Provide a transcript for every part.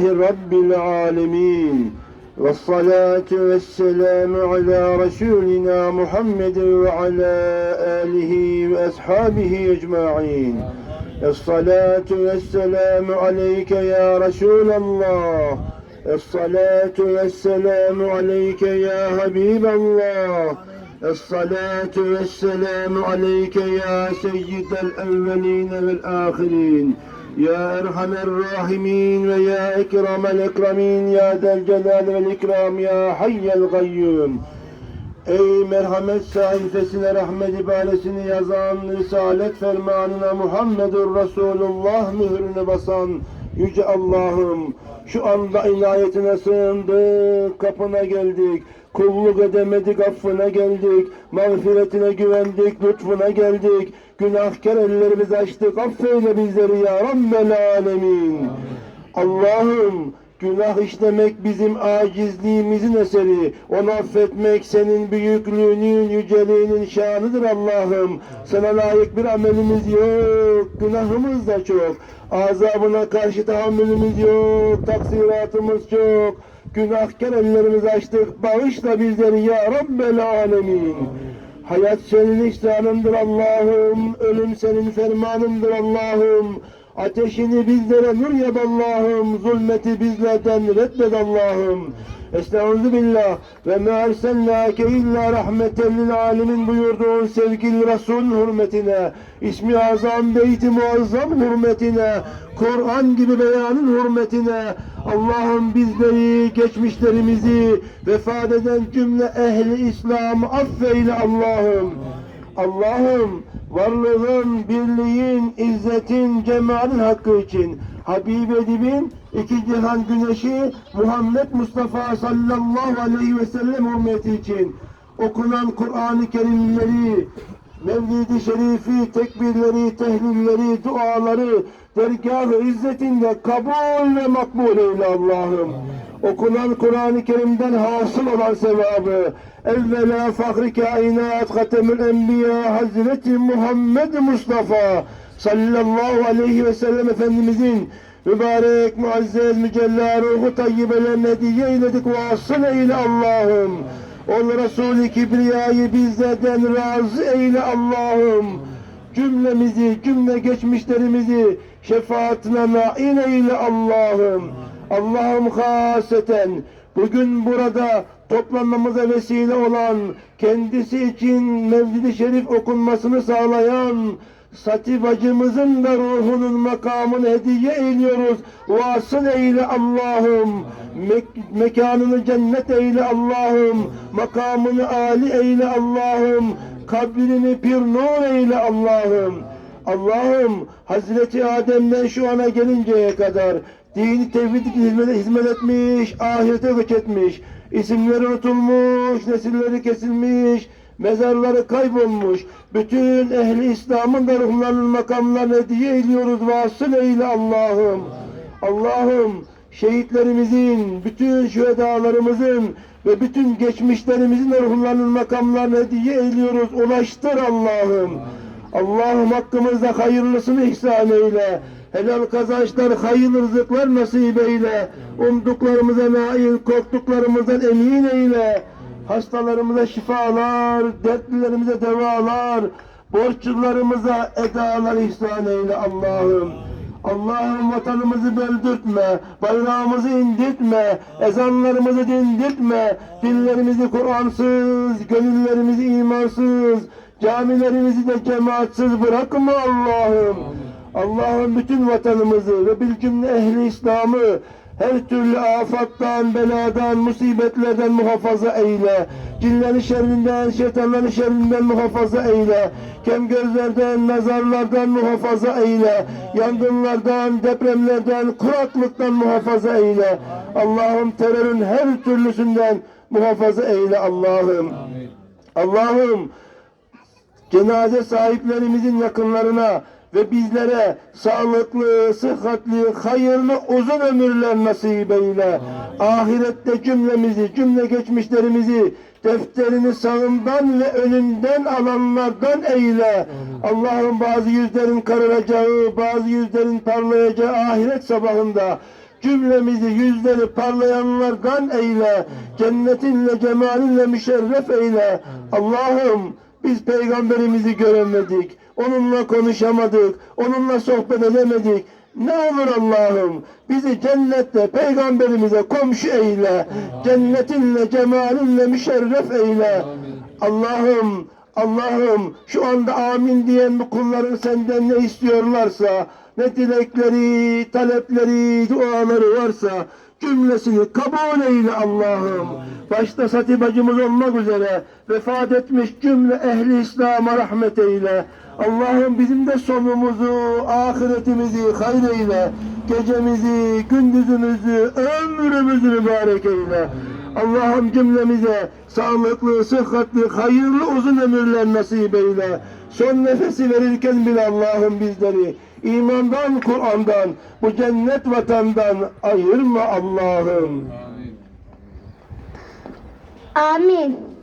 رب العالمين والصلاة والسلام على رسولنا محمد وعلى آله وأصحابه أجمعين. الصلاة والسلام عليك يا رسول الله. الصلاة والسلام عليك يا حبيب الله. الصلاة والسلام عليك يا سيد الأولين والآخرين. يا أرحم الراحمين ويا أكرم الأكرمين يا ذا الجلال والإكرام يا حي القيوم Ey merhamet sayfasına rahmet ibadesini yazan Risalet fermanına Muhammedur Resulullah mührünü basan Yüce Allah'ım şu anda inayetine sığındık, kapına geldik. Kulluk edemedik, affına geldik. Mağfiretine güvendik, lütfuna geldik. Günahkar ellerimizi açtık, affeyle bizleri ya Rabbel Alemin. Allah'ım günah işlemek bizim acizliğimizin eseri. Onu affetmek senin büyüklüğünün, yüceliğinin şanıdır Allah'ım. Sana layık bir amelimiz yok, günahımız da çok. Azabına karşı tahammülümüz yok, taksiratımız çok. Günahkar ellerimizi açtık, bağışla bizleri ya Rabbel Alemin. Hayat senin ihsanındır Allah'ım, ölüm senin fermanındır Allah'ım. Ateşini bizlere nur yap Allah'ım, zulmeti bizlerden reddet Allah'ım. Estaizu billah ve me ersennâke illa rahmeten lil alemin buyurduğun sevgili Resul'ün hürmetine, ismi azam beyti muazzam hürmetine, Kur'an gibi beyanın hürmetine, Allah'ım bizleri, geçmişlerimizi, vefat eden cümle ehli İslam'ı affeyle Allah'ım. Allah'ım varlığın, birliğin, izzetin, cemalin hakkı için. Habib Edib'in iki cihan güneşi Muhammed Mustafa sallallahu aleyhi ve sellem hürmeti için. Okunan Kur'an-ı Kerimleri, Mevlid-i Şerifi, tekbirleri, tehlilleri, duaları dergâh-ı izzetinde kabul ve makbul eyle Allah'ım. Okunan Kur'an-ı Kerim'den hasıl olan sevabı evvela fahri kainat hatemül enbiya Hazreti Muhammed Mustafa sallallahu aleyhi ve sellem Efendimizin mübarek, muazzez, mücella ruhu tayyibelerine hediye eyledik vasıl eyle Allah'ım. O Resul-i Kibriya'yı bizlerden razı eyle Allah'ım. Cümlemizi, cümle geçmişlerimizi şefaatine nail eyle Allah'ım. Allah'ım haseten bugün burada toplanmamıza vesile olan, kendisi için Mevlid-i Şerif okunmasını sağlayan Sati bacımızın da ruhunun makamını hediye eyliyoruz. Vasıl eyle Allah'ım. Mek- mekanını cennet eyle Allah'ım. Makamını âli eyle Allah'ım. Kabrini pir nur eyle Allah'ım. Allah'ım Hazreti Adem'den şu ana gelinceye kadar dini tevhid hizmet, hizmet etmiş, ahirete göç etmiş, isimleri unutulmuş, nesilleri kesilmiş, mezarları kaybolmuş, bütün ehli İslam'ın da ruhlarının makamlarını hediye ediyoruz, vasıl eyle Allah'ım. Allah'ım şehitlerimizin, bütün şühedalarımızın ve bütün geçmişlerimizin de ruhlarının makamlarını hediye ediyoruz, ulaştır Allah'ım. Allah'ım hakkımızda hayırlısını ihsan eyle. Helal kazançlar, hayırlı rızıklar nasip eyle. Umduklarımıza nail, korktuklarımızdan emin eyle. Hastalarımıza şifalar, dertlilerimize devalar, borçlularımıza edalar ihsan eyle Allah'ım. Allah'ım vatanımızı böldürtme, bayrağımızı indirtme, ezanlarımızı dindirtme, dillerimizi Kur'ansız, gönüllerimizi imansız, camilerimizi de cemaatsiz bırakma Allah'ım. Allah'ım bütün vatanımızı ve bir cümle ehli İslam'ı her türlü afattan, beladan, musibetlerden muhafaza eyle. Cinlerin şerrinden, şeytanların şerrinden muhafaza eyle. Kem gözlerden, nazarlardan muhafaza eyle. Yangınlardan, depremlerden, kuraklıktan muhafaza eyle. Allah'ım terörün her türlüsünden muhafaza eyle Allah'ım. Allah'ım cenaze sahiplerimizin yakınlarına ve bizlere sağlıklı, sıhhatli, hayırlı uzun ömürler nasip eyle. Ahirette cümlemizi, cümle geçmişlerimizi defterini sağından ve önünden alanlardan eyle. Allah'ım bazı yüzlerin kararacağı, bazı yüzlerin parlayacağı ahiret sabahında Cümlemizi yüzleri parlayanlardan eyle. Cennetinle cemalinle müşerref eyle. Allah'ım biz peygamberimizi göremedik. Onunla konuşamadık. Onunla sohbet edemedik. Ne olur Allah'ım bizi cennette peygamberimize komşu eyle. Cennetinle cemalinle müşerref eyle. Allah'ım Allah'ım şu anda amin diyen bu kulların senden ne istiyorlarsa ne dilekleri, talepleri, duaları varsa cümlesini kabul eyle Allah'ım. Başta Sati bacımız olmak üzere vefat etmiş cümle ehli İslam'a rahmet eyle. Allah'ım bizim de sonumuzu, ahiretimizi hayır eyle. Gecemizi, gündüzümüzü, ömrümüzü mübarek eyle. Allah'ım cümlemize sağlıklı, sıhhatli, hayırlı uzun ömürler nasip eyle. Son nefesi verirken bile Allah'ım bizleri imandan, Kur'an'dan, bu cennet vatandan ayırma Allah'ım. Amin.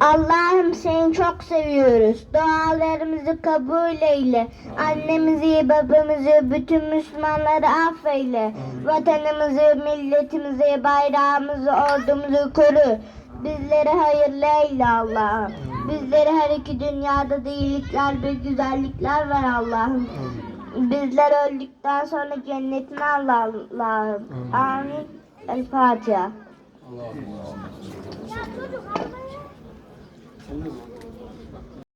Allah'ım seni çok seviyoruz. Dualarımızı kabul eyle. Annemizi, babamızı, bütün Müslümanları affeyle. Vatanımızı, milletimizi, bayrağımızı, ordumuzu koru. Bizleri hayırlı eyle Allah'ım. Bizleri her iki dünyada da iyilikler ve güzellikler ver Allah'ım. Bizler öldükten sonra cennetine al Allah'ım. Amin. El Fatiha. Sen de Hello.